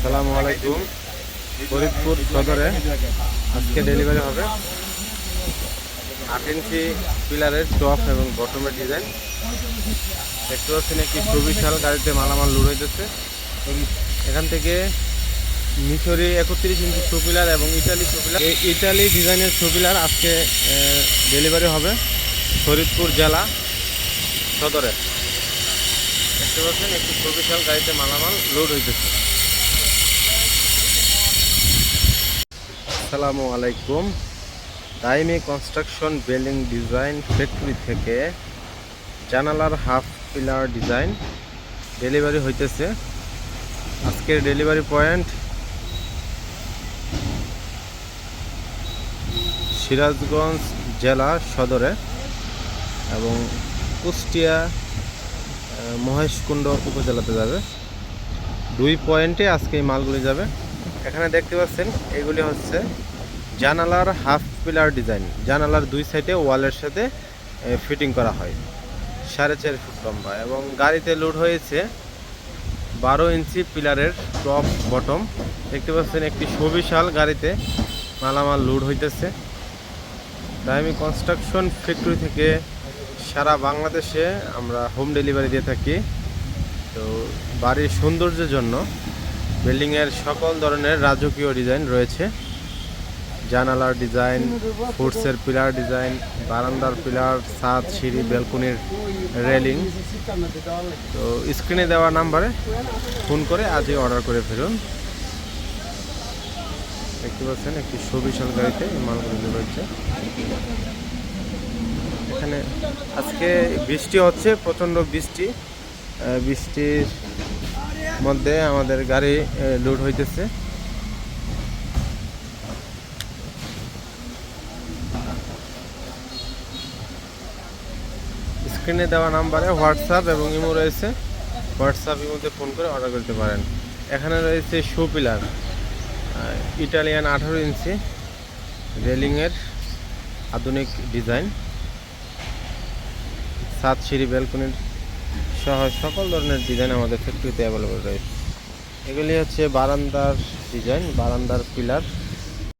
আসসালামু আলাইকুম। ফরিদপুর সদরে আজকে ডেলিভারি হবে। আট ইঞ্চি পিলারের টপ এবং বটমের ডিজাইন। দেখতে পাচ্ছেন একটি সুবিশাল গাড়িতে মালামাল লোড হইতেছে। এখান থেকে মিশরি একত্রিশ ইঞ্চি সুপিলার এবং ইটালি সুপিলার এই ইটালি ডিজাইনের সুপিলার আজকে ডেলিভারি হবে ফরিদপুর জেলা সদরে। দেখতে পাচ্ছেন একটি সুবিশাল গাড়িতে মালামাল লোড হইতেছে। আসসালামু আলাইকুম। Daimi construction building design factory থেকে জানালার হাফ পিলার ডিজাইন ডেলিভারি হইতেছে। আজকের ডেলিভারি পয়েন্ট সিরাজগঞ্জ জেলা সদরে এবং কুষ্টিয়া মহেশকুণ্ড উপজেলাতে যাবে। দুই পয়েন্টে আজকে এই মালগুলি যাবে। এখানে দেখতে পাচ্ছেন, এগুলি হচ্ছে জানালার হাফ পিলার ডিজাইন। জানালার দুই সাইডে ওয়ালের সাথে ফিটিং করা হয়। সাড়ে চার ফুট লম্বা এবং গাড়িতে লোড হয়েছে বারো ইঞ্চি পিলারের টপ বটম। দেখতে পাচ্ছেন, একটি সুবিশাল গাড়িতে মালামাল লোড হইতেছে। দাইমি কনস্ট্রাকশন ফ্যাক্টরি থেকে সারা বাংলাদেশে আমরা হোম ডেলিভারি দিয়ে থাকি। তো বাড়ির সৌন্দর্যের জন্য বিল্ডিংয়ের সকল ধরনের রাজকীয় ডিজাইন রয়েছে। জানালার ডিজাইন, ফুটসের পিলার ডিজাইন, বারান্দার পিলার, ছাদ, সিঁড়ি, ব্যালকনির রেলিং। তো স্ক্রিনে দেওয়া নাম্বারে ফোন করে আজই অর্ডার করে ফেলুন। দেখতে পাচ্ছেন একটি সুবিশাল গাড়িতে মালগুলো হচ্ছে এখানে আজকে বৃষ্টি হচ্ছে, প্রচণ্ড বৃষ্টি। বৃষ্টির মধ্যে আমাদের গাড়ি লোড হইতেছে। স্ক্রিনে দেওয়া নাম্বারে হোয়াটসঅ্যাপ এবং ইমো রয়েছে। হোয়াটসঅ্যাপ ইমোতে ফোন করে অর্ডার করতে পারেন। এখানে রয়েছে শু পিলার ইটালিয়ান আঠারো ইঞ্চি রেলিংয়ের আধুনিক ডিজাইন সাত সিঁড়ি ব্যালকনির সহ সকল ধরনের ডিজাইন আমাদের ফ্যাক্টরিতে অ্যাভেলেবল রয়েছে। এগুলি হচ্ছে বারান্দার ডিজাইন বারান্দার পিলার